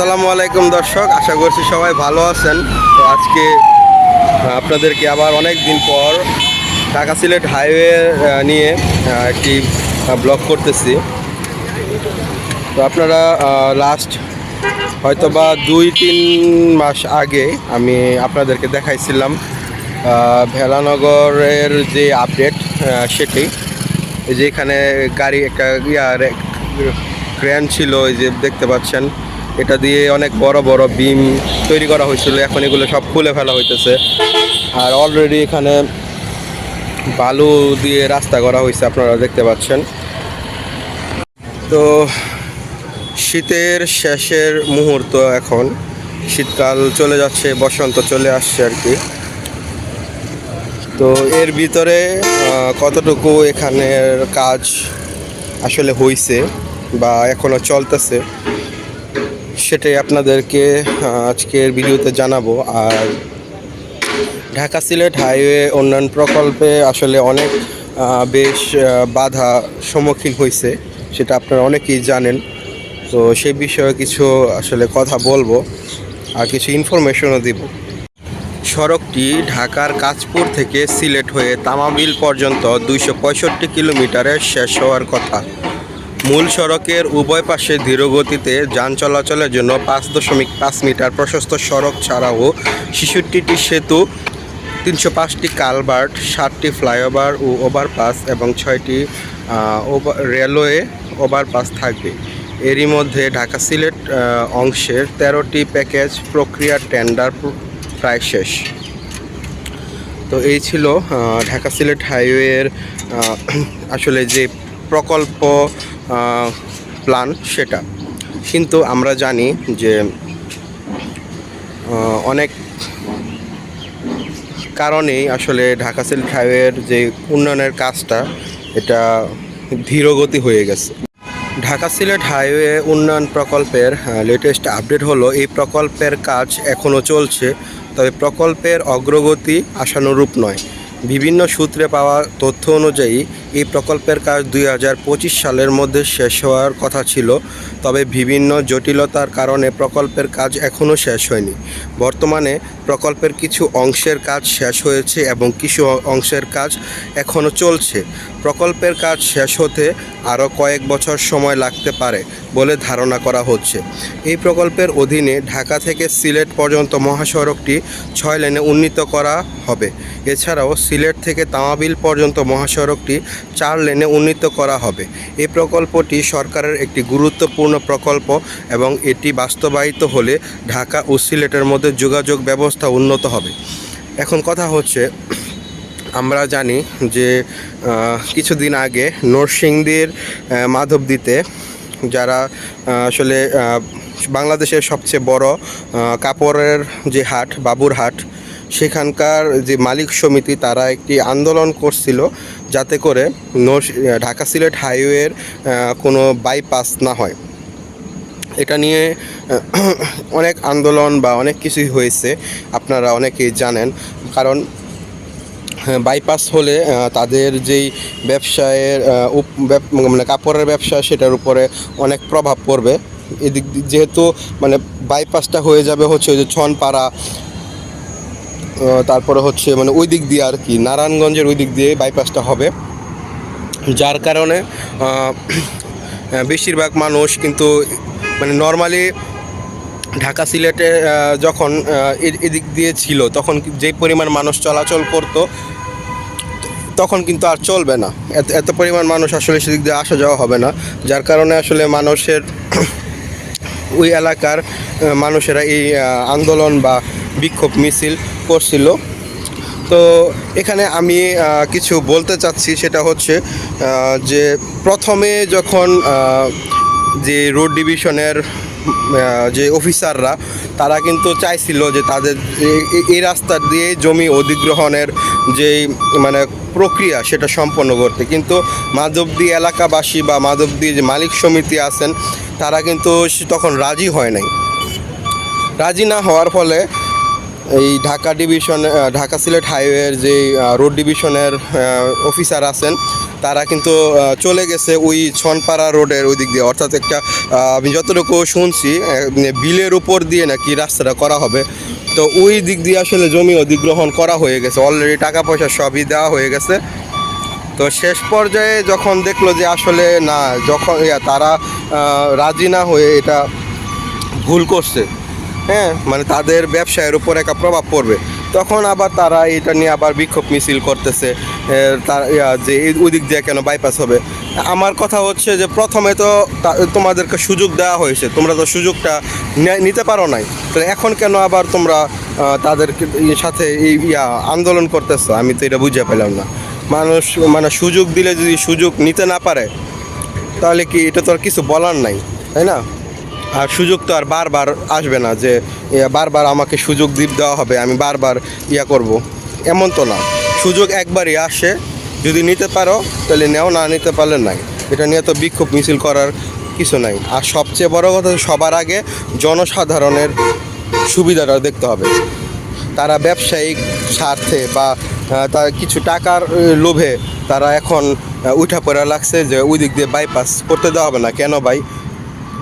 আসসালামু আলাইকুম দর্শক, আশা করছি সবাই ভালো আছেন। তো আজকে আপনাদেরকে আবার অনেক দিন পর ঢাকা সিলেট হাইওয়ে নিয়ে একটি ব্লগ করতেছি। তো আপনারা লাস্ট হয়তো বা দুই, তিন মাস আগে আমি আপনাদেরকে দেখাইছিলাম ভেলানগরের যে আপডেট সেটি। যে এখানে গাড়ি, একটা ইয়ার ক্রেন ছিল ওই যে দেখতে পাচ্ছেন। এটা দিয়ে অনেক বড় বড় বিম তৈরি করা হয়েছিল। এখন এগুলো সব খুলে ফেলা হইতেছে। আর অলরেডি এখানে বালু দিয়ে রাস্তা করা হয়েছে আপনারা দেখতে পাচ্ছেন। তো শীতের শেষের মুহূর্ত এখন। শীতকাল চলে যাচ্ছে, বসন্ত চলে আসছে আর কি। তো এর ভিতরে কতটুকু এখানের কাজ আসলে হইছে বা এখনও চলতেছে সেটাই আপনাদেরকে আজকের ভিডিওতে জানাব। আর ঢাকা সিলেট হাইওয়ে উন্নয়ন প্রকল্পে আসলে অনেক বেশ বাধা সম্মুখীন হয়েছে সেটা আপনারা অনেকেই জানেন। তো সেই বিষয়ে কিছু আসলে কথা বলব আর কিছু ইনফরমেশনও দিব। সড়কটি ঢাকার কাঁচপুর থেকে সিলেট হয়ে তামাবিল পর্যন্ত দুইশো পঁয়ষট্টি কিলোমিটারে শেষ হওয়ার কথা। মূল সড়কের উভয় পাশে ধীরগতিতে যান চলাচলের জন্য পাঁচ দশমিক পাঁচ মিটার প্রশস্ত সড়ক ছাড়াও ছেষট্টিটি সেতু, তিনশো পাঁচটি কালভার্ট ষাটটি ফ্লাইওভার ও ওভারপাস এবং ছয়টি রেলওয়ে ওভারপাস থাকবে। এরই মধ্যে ঢাকা সিলেট অংশের তেরোটি প্যাকেজ প্রক্রিয়া টেন্ডার প্র- প্রায় শেষ। তো এই ছিল ঢাকা সিলেট হাইওয়ের আসলে যে প্রকল্প প্ল্যান সেটা। কিন্তু আমরা জানি যে অনেক কারণেই আসলে ঢাকা সিলেট হাইওয়ের যে উন্নয়নের কাজটা, এটা ধীরগতি হয়ে গেছে। ঢাকা সিলেট হাইওয়ে উন্নয়ন প্রকল্পের লেটেস্ট আপডেট হলো, এই প্রকল্পের কাজ এখনও চলছে, তবে প্রকল্পের অগ্রগতি আশানুরূপ নয়। বিভিন্ন সূত্রে পাওয়া তথ্য অনুযায়ী, এই প্রকল্পের কাজ দুই হাজার পঁচিশ সালের মধ্যে শেষ হওয়ার কথা ছিল, তবে বিভিন্ন জটিলতার কারণে প্রকল্পের কাজ এখনও শেষ হয়নি। বর্তমানে প্রকল্পের কিছু অংশের কাজ শেষ হয়েছে এবং কিছু অংশের কাজ এখনও চলছে। প্রকল্পের কাজ শেষ হতে আরও কয়েক বছর সময় লাগতে পারে বলে ধারণা করা হচ্ছে। এই প্রকল্পের অধীনে ঢাকা থেকে সিলেট পর্যন্ত মহাসড়কটি ছয় লেনে উন্নীত করা হবে। এছাড়াও সিলেট থেকে তামাবিল পর্যন্ত মহাসড়কটি চার লেনে উন্নীত করা হবে। এই প্রকল্পটি সরকারের একটি গুরুত্বপূর্ণ প্রকল্প এবং এটি বাস্তবায়িত হলে ঢাকা ও সিলেটের মধ্যে যোগাযোগ ব্যবস্থা উন্নত হবে। এখন কথা হচ্ছে, আমরা জানি যে কিছুদিন আগে নরসিংদীর মাধবদীতে যারা আসলে বাংলাদেশের সবচেয়ে বড় কাপড়ের যে হাট, বাবুর হাট সেখানকার যে মালিক সমিতি তারা একটি আন্দোলন করছিল যাতে করে ঢাকা সিলেট হাইওয়ের কোনো বাইপাস না হয়। এটা নিয়ে অনেক আন্দোলন বা অনেক কিছুই হয়েছে আপনারা অনেকেই জানেন। কারণ হ্যাঁ, বাইপাস হলে তাদের যেই ব্যবসায়ের মানে কাপড়ের ব্যবসা সেটার উপরে অনেক প্রভাব পড়বে। এদিক যেহেতু মানে বাইপাসটা হয়ে যাবে হচ্ছে যে ছনপাড়া তারপরে হচ্ছে মানে ওই দিক দিয়ে আর কি, নারায়ণগঞ্জের ওই দিক দিয়ে বাইপাসটা হবে। যার কারণে বেশিরভাগ মানুষ কিন্তু মানে নর্মালি ঢাকা সিলেটে যখন এদিক দিয়ে ছিল, তখন যে পরিমাণ মানুষ চলাচল করত, তখন কিন্তু আর চলবে না। এত এত পরিমাণ মানুষ আসলে সেদিক দিয়ে আসা যাওয়া হবে না। যার কারণে আসলে মানুষের ওই এলাকার মানুষেরা এই আন্দোলন বা বিক্ষোভ মিছিল করছিল। তো এখানে আমি কিছু বলতে চাচ্ছি, সেটা হচ্ছে যে প্রথমে যখন যে রোড ডিভিশনের যে অফিসাররা, তারা কিন্তু চাইছিল যে তাদের এই রাস্তা দিয়ে জমি অধিগ্রহণের যেই মানে প্রক্রিয়া, সেটা সম্পন্ন করতে। কিন্তু মাধবদী এলাকাবাসী বা মাধবদী যে মালিক সমিতি আছেন, তারা কিন্তু তখন রাজি হয় নাই। রাজি না হওয়ার ফলে এই ঢাকা ডিভিশন ঢাকা সিলেট হাইওয়ের যে রোড ডিভিশনের অফিসার আছেন, তারা কিন্তু চলে গেছে ওই ছনপাড়া রোডের ওই দিক দিয়ে। অর্থাৎ একটা আমি যতটুকু শুনছি বিলের উপর দিয়ে নাকি রাস্তাটা করা হবে। তো ওই দিক দিয়ে আসলে জমি অধিগ্রহণ করা হয়ে গেছে। অলরেডি টাকা পয়সা সবই দেওয়া হয়ে গেছে। তো শেষ পর্যায়ে যখন দেখল যে আসলে না, যখন তারা রাজি না হয়ে এটা ভুল করছে হ্যাঁ মানে তাদের ব্যবসায়ের উপর একটা প্রভাব পড়বে। তখন আবার তারা এটা নিয়ে আবার বিক্ষোভ মিছিল করতেছে তার যে এই- ওই দিক দিয়ে কেন বাইপাস হবে। আমার কথা হচ্ছে যে প্রথমে তো তোমাদেরকে সুযোগ দেওয়া হয়েছে, তোমরা তো সুযোগটা নিতে পারো নাই। তো এখন কেন আবার তোমরা তাদের সাথে এই, ইয়া, আন্দোলন করতেছো? আমি তো এটা বুঝে পেলাম না। মানুষ মানে সুযোগ দিলে যদি সুযোগ নিতে না পারে, তাহলে কি এটা তো আর কিছু বলার নাই, তাই না? আর সুযোগ তো আর বারবার আসবে না যে বারবার আমাকে সুযোগ দিব দেওয়া হবে, আমি বারবার ইয়া করব। এমন তো না। সুযোগ একবারই আসে, যদি নিতে পারো, তাহলে নেও, না নিতে পারলে নাই। এটা নিয়ে তো বিক্ষোভ মিছিল করার কিছু নাই। আর সবচেয়ে বড় কথা সবার আগে জনসাধারণের সুবিধাটা দেখতে হবে। তারা ব্যবসায়িক স্বার্থে বা তার কিছু টাকার লোভে তারা এখন উঠা পড়া লাগছে যে ওই দিক দিয়ে বাইপাস করতে দেওয়া হবে না। কেন ভাই?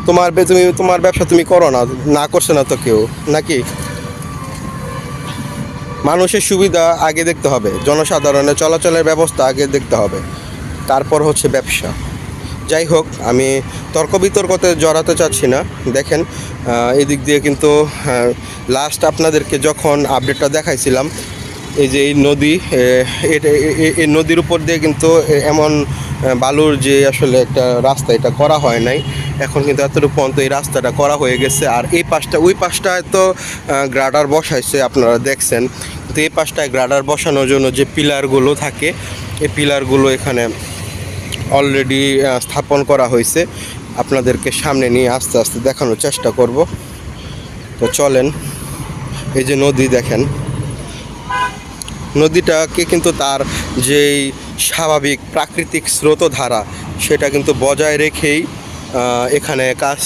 তোমার তুমি তোমার ব্যবসা তুমি করো না না করছে না তো কেউ, নাকি? মানুষের সুবিধা আগে দেখতে হবে, জনসাধারণের চলাচলের ব্যবস্থা আগে দেখতে হবে, তারপর হচ্ছে ব্যবসা। যাই হোক, আমি তর্ক বিতর্কতে জড়াতে চাচ্ছি না, দেখেন এদিক দিয়ে কিন্তু লাস্ট আপনাদেরকে যখন আপডেটটা দেখাইছিলাম, এই যে এই নদী এই নদীর উপর দিয়ে কিন্তু এমন বালুর যে আসলে একটা রাস্তা, এটা করা হয় নাই। এখন কিন্তু এতটুকু পর্যন্ত এই রাস্তাটা করা হয়ে গেছে। আর এই পাশটা, ওই পাশটায় তো গ্রাডার বসাইছে আপনারা দেখছেন। কিন্তু এই পাশটায় গ্রাডার বসানোর জন্য যে পিলারগুলো থাকে, এই পিলারগুলো এখানে অলরেডি স্থাপন করা হয়েছে। আপনাদেরকে সামনে নিয়ে আস্তে আস্তে দেখানোর চেষ্টা করব। তো চলেন, এই যে নদী দেখেন। নদীটাকে কিন্তু তার যেই স্বাভাবিক প্রাকৃতিক স্রোতধারা, সেটা কিন্তু বজায় রেখেই এখানে কাজ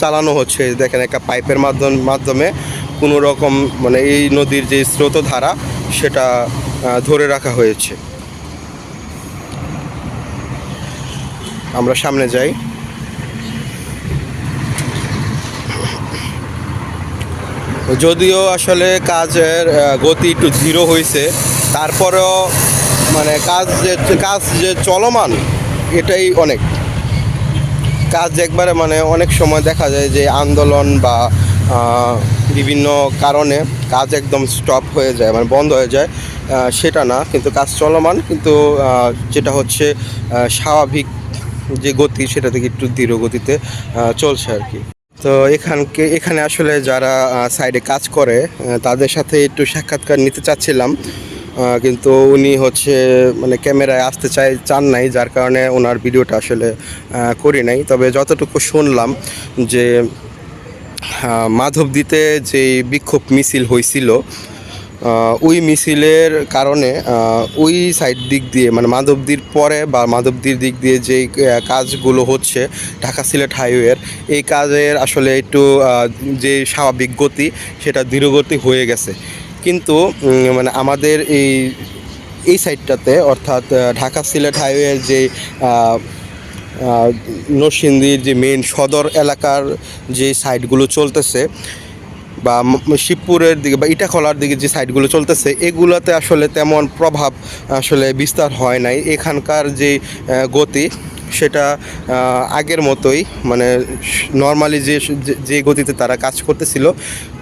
চালানো হচ্ছে। দেখেন একটা পাইপের মাধ্যম মাধ্যমে কোনো রকম মানে এই নদীর যে স্রোতধারা, সেটা ধরে রাখা হয়েছে। আমরা সামনে যাই। যদিও আসলে কাজের গতি একটু ধীর হয়েছে, তারপরেও মানে কাজ যে কাজ যে চলমান, এটাই অনেক। কাজ একবারে মানে অনেক সময় দেখা যায় যে আন্দোলন বা বিভিন্ন কারণে কাজ একদম স্টপ হয়ে যায় মানে বন্ধ হয়ে যায় সেটা না, কিন্তু কাজ চলমান, কিন্তু যেটা হচ্ছে স্বাভাবিক যে গতি, সেটা থেকে একটু ধীর গতিতে চলছে আর কি। তো এখানকে, এখানে আসলে যারা সাইডে কাজ করে তাদের সাথে একটু সাক্ষাৎকার নিতে চাচ্ছিলাম। কিন্তু উনি হচ্ছে মানে ক্যামেরায় আসতে চাই চান নাই যার কারণে ওনার ভিডিওটা আসলে করি নাই। তবে যতটুকু শুনলাম যে মাধবদীতে যে বিক্ষোভ মিছিল হয়েছিল ওই মিছিলের কারণে ওই সাইড দিক দিয়ে মানে মাধবদীর পরে বা মাধবদীর দিক দিয়ে আহ, কাজগুলো হচ্ছে ঢাকা সিলেট হাইওয়ের এই কাজের আসলে একটু যে স্বাভাবিক গতি সেটা ধীরগতি হয়ে গেছে। কিন্তু মানে আমাদের এই এই সাইডটাতে অর্থাৎ ঢাকা সিলেট হাইওয়ের যে নরসিংদীর যে মেন সদর এলাকার যে সাইডগুলো চলতেছে, বা শিবপুরের দিকে, বা ইটাখলার দিকে যে সাইডগুলো চলতেছে, এগুলোতে আসলে তেমন প্রভাব আসলে বিস্তার হয় নাই। এখানকার যে গতি সেটা আগের মতোই মানে নর্মালি যে, যে- গতিতে তারা কাজ করতেছিল,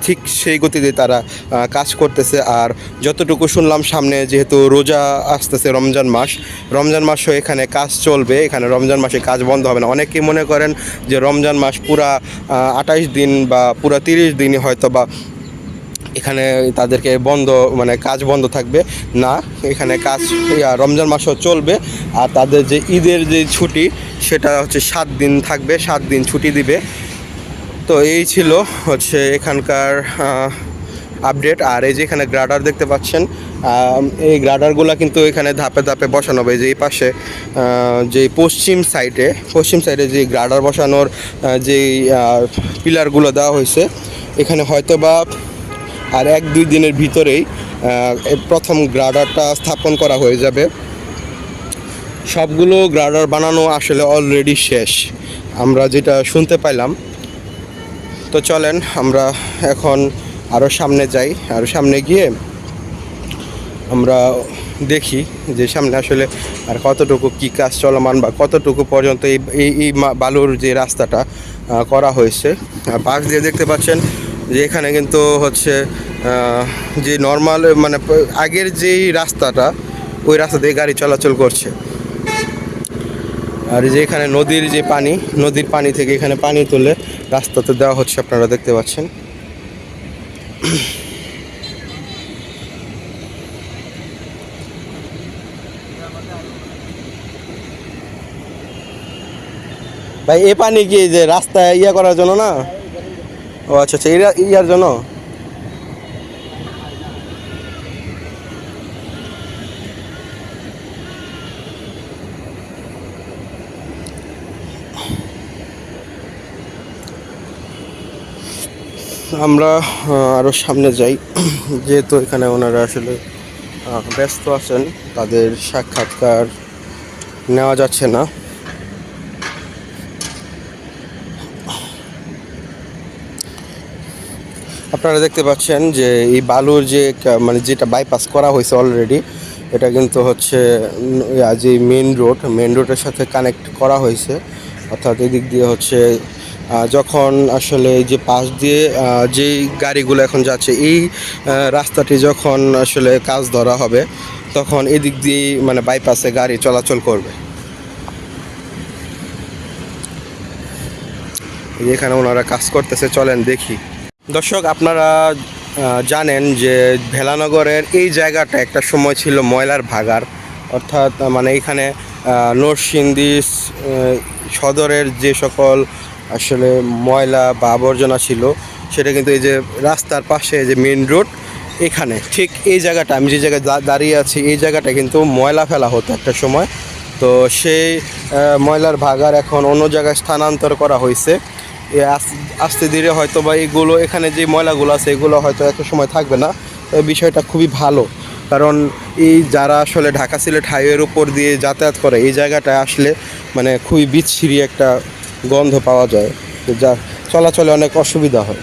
ঠিক সেই গতিতে তারা কাজ করতেছে। আর যতটুকু শুনলাম সামনে যেহেতু রোজা আসতেছে রমজান মাস, রমজান মাসও এখানে কাজ চলবে, এখানে রমজান মাসে কাজ বন্ধ হবে না। অনেকেই মনে করেন যে রমজান মাস পুরা আঠাইশ দিন বা পুরা তিরিশ দিনই হয়তো বা এখানে তাদেরকে বন্ধ মানে কাজ বন্ধ থাকবে। না, এখানে কাজ রমজান মাসও চলবে। আর তাদের যে ঈদের যে ছুটি, সেটা হচ্ছে সাত দিন থাকবে, সাত দিন ছুটি দিবে। তো এই ছিল হচ্ছে এখানকার আপডেট আর এই যে এখানে গ্রাডার দেখতে পাচ্ছেন এই গ্রাডারগুলো কিন্তু এখানে ধাপে ধাপে বসানো হবে। যে এই পাশে যে পশ্চিম সাইডে পশ্চিম সাইডে যে গ্রাডার বসানোর যে পিলারগুলো দেওয়া হয়েছে, এখানে হয়তো বা আর এক দুই দিনের ভিতরেই প্রথম গ্রাডারটা স্থাপন করা হয়ে যাবে। সবগুলো গ্রাডার বানানো আসলে অলরেডি শেষ। আমরা যেটা শুনতে পাইলাম, তো চলেন আমরা এখন আরও সামনে যাই। আরও সামনে গিয়ে আমরা দেখি যে সামনে আসলে আর কতটুকু কী কাজ চলমান বা কতটুকু পর্যন্ত এই, এই- বালুর যে রাস্তাটা করা হয়েছে। আর পাশ দিয়ে দেখতে পাচ্ছেন যে এখানে কিন্তু হচ্ছে যে নর্মাল মানে আগের যেই রাস্তাটা, ওই রাস্তা দিয়ে গাড়ি চলাচল করছে। আর যে এখানে নদীর যে পানি, নদীর পানি থেকে এখানে পানি তুলে রাস্তাতে দেওয়া হচ্ছে, আপনারা দেখতে পাচ্ছেন। ভাই, এ পানি কি যে রাস্তায় ইয়া করার জন্য না? ও আচ্ছা আচ্ছা এরা ইয়ার জন্য আমরা আরও সামনে যাই। যেহেতু এখানে ওনারা আসলে ব্যস্ত আছেন, তাদের সাক্ষাৎকার নেওয়া যাচ্ছে না। আপনারা দেখতে পাচ্ছেন যে এই বালুর যে মানে যেটা বাইপাস করা হয়েছে অলরেডি এটা কিন্তু হচ্ছে যে মেন রোড মেন রোডের সাথে কানেক্ট করা হয়েছে। অর্থাৎ এদিক দিয়ে হচ্ছে যখন আসলে যে পাশ দিয়ে যেই গাড়িগুলো এখন যাচ্ছে, এই রাস্তাটি যখন আসলে কাজ ধরা হবে, তখন এদিক দিয়েই মানে বাইপাসে গাড়ি চলাচল করবে। এখানে ওনারা কাজ করতেছে, চলেন দেখি। দর্শক, আপনারা জানেন যে ভেলানগরের এই জায়গাটা একটা সময় ছিল ময়লার ভাগার অর্থাৎ মানে এখানে নরসিংদী সদরের যে সকল আসলে ময়লা বা আবর্জনা ছিল, সেটা কিন্তু এই যে রাস্তার পাশে যে মেন রোড এখানে। ঠিক এই জায়গাটা, আমি যে জায়গায় দাঁড়িয়ে আছি, এই জায়গাটা কিন্তু ময়লা ফেলা হতো একটা সময়। তো সেই ময়লার ভাগার এখন অন্য জায়গায় স্থানান্তর করা হয়েছে। আস্তে ধীরে হয়তো বা এগুলো, এখানে যে ময়লাগুলো আছে, এগুলো হয়তো এত সময় থাকবে না। বিষয়টা খুবই ভালো। কারণ এই যারা আসলে ঢাকা সিলেট হাইওয়ের উপর দিয়ে যাতায়াত করে, এই জায়গাটায় আসলে মানে খুবই বিচ্ছিরি একটা গন্ধ পাওয়া যায়, যা চলাচলে অনেক অসুবিধা হয়।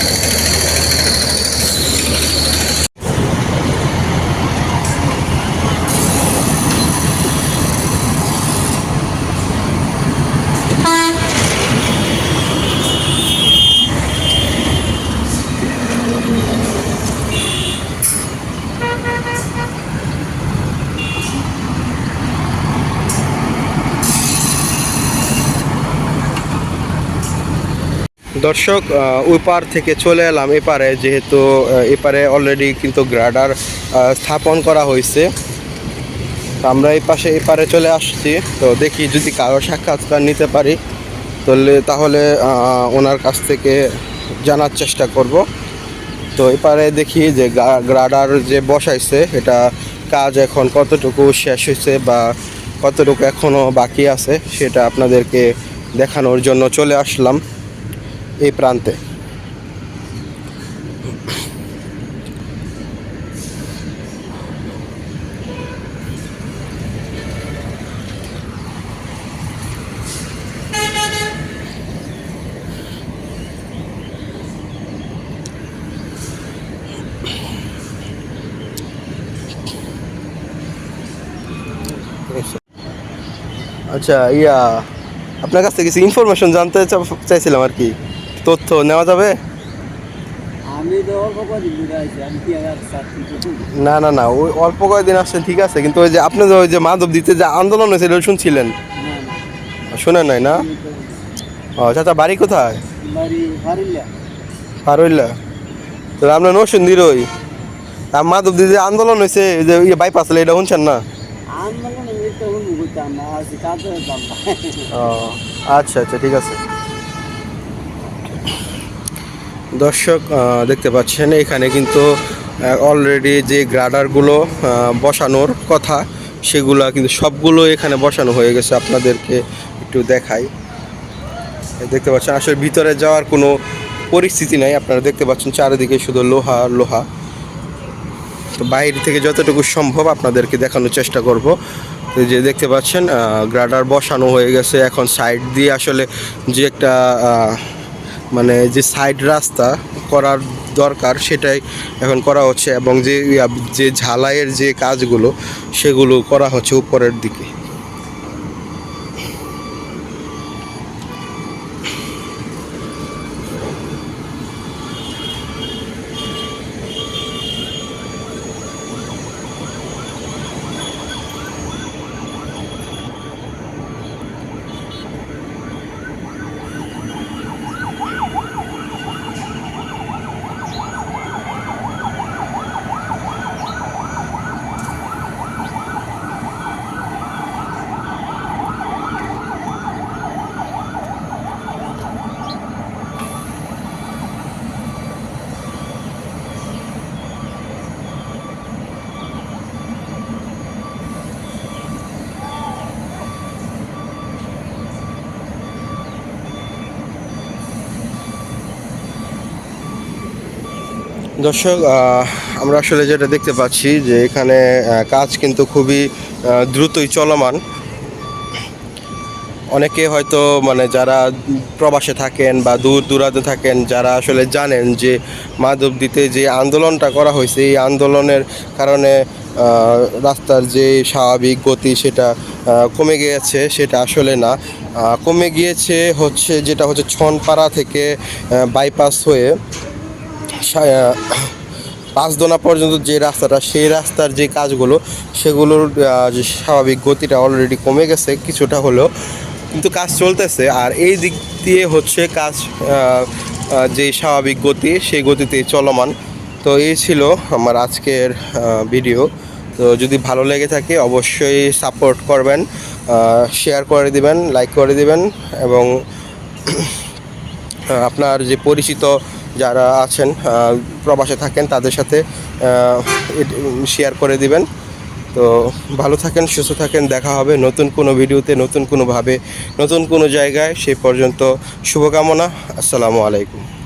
ওই পার থেকে চলে এলাম। এপারে যেহেতু এপারে অলরেডি কিন্তু গ্রাডার স্থাপন করা হয়েছে। আমরা এই পাশে এপারে চলে আসছি। তো দেখি যদি কারও সাক্ষাৎকার নিতে পারি, তাহলে তাহলে ওনার কাছ থেকে জানার চেষ্টা করব। তো এপারে দেখি যে গ্রাডার যে বসাইছে, এটা কাজ এখন কতটুকু শেষ হয়েছে বা কতটুকু এখনও বাকি আছে, সেটা আপনাদেরকে দেখানোর জন্য চলে আসলাম। এই প্রান্তে আচ্ছা ইয়া আপনার কাছ থেকে কিছু ইনফরমেশন জানতে চা- চাইছিলাম আর কি তথ্য নেওয়া যাবে? না না না ওই অল্প কয়েকদিন আসছেন ঠিক আছে কিন্তু ওই যে আপনি ওই যে মাধব দিতে যে আন্দোলন হয়েছিল শুনছিলেন? শোনেন নাই না? ও চাচা বাড়ি কোথায়? ফারিল্লা পারইল্লা তো আপনার নসুন্দির ওই। আর মাধব দিতে আন্দোলন হয়েছে যে ইয়ে বাইপাস এটা শুনছেন না? আচ্ছা আচ্ছা ঠিক আছে। দর্শক দেখতে পাচ্ছেন, এখানে কিন্তু অলরেডি যে গ্রাডারগুলো বসানোর কথা, সেগুলো কিন্তু সবগুলো এখানে বসানো হয়ে গেছে আপনাদেরকে একটু দেখাই। দেখতে পাচ্ছেন, আসলে ভিতরে যাওয়ার কোনো পরিস্থিতি নাই, আপনারা দেখতে পাচ্ছেন চারিদিকে শুধু লোহা লোহা। তো বাইরে থেকে যতটুকু সম্ভব আপনাদেরকে দেখানোর চেষ্টা করব। যে দেখতে পাচ্ছেন গ্রাডার বসানো হয়ে গেছে, এখন সাইড দিয়ে আসলে যে একটা মানে যে সাইড রাস্তা করার দরকার সেটাই এখন করা হচ্ছে এবং যে যে ঝালাইয়ের যে কাজগুলো সেগুলো করা হচ্ছে উপরের দিকে। দর্শক আমরা আসলে যেটা দেখতে পাচ্ছি যে এখানে কাজ কিন্তু খুবই দ্রুতই চলমান। অনেকে হয়তো মানে যারা প্রবাসে থাকেন বা দূর দূরান্তে থাকেন, যারা আসলে জানেন যে মাধবদীতে যে আন্দোলনটা করা হয়েছে, এই আন্দোলনের কারণে রাস্তার যে স্বাভাবিক গতি সেটা কমে গিয়েছে, সেটা আসলে না। কমে গিয়েছে হচ্ছে, যেটা হচ্ছে ছনপাড়া থেকে বাইপাস হয়ে পাঁচদোনা পর্যন্ত যে রাস্তাটা, সেই রাস্তার যে কাজগুলো, সেগুলোর যে স্বাভাবিক গতিটা অলরেডি কমে গেছে কিছুটা হলেও। কিন্তু কাজ চলতেছে আর এই দিক দিয়ে হচ্ছে কাজ যে স্বাভাবিক গতি, সেই গতিতে চলমান। তো এই ছিল আমার আজকের ভিডিও তো যদি ভালো লেগে থাকে অবশ্যই সাপোর্ট করবেন শেয়ার করে দিবেন লাইক করে দিবেন এবং আপনার যে পরিচিত যারা আছেন প্রবাসে থাকেন, তাদের সাথে শেয়ার করে দিবেন। তো ভালো থাকেন, সুস্থ থাকেন, দেখা হবে নতুন কোনো ভিডিওতে, নতুন কোনোভাবে, নতুন কোনো জায়গায়। সেই পর্যন্ত শুভকামনা। আসসালামু আলাইকুম।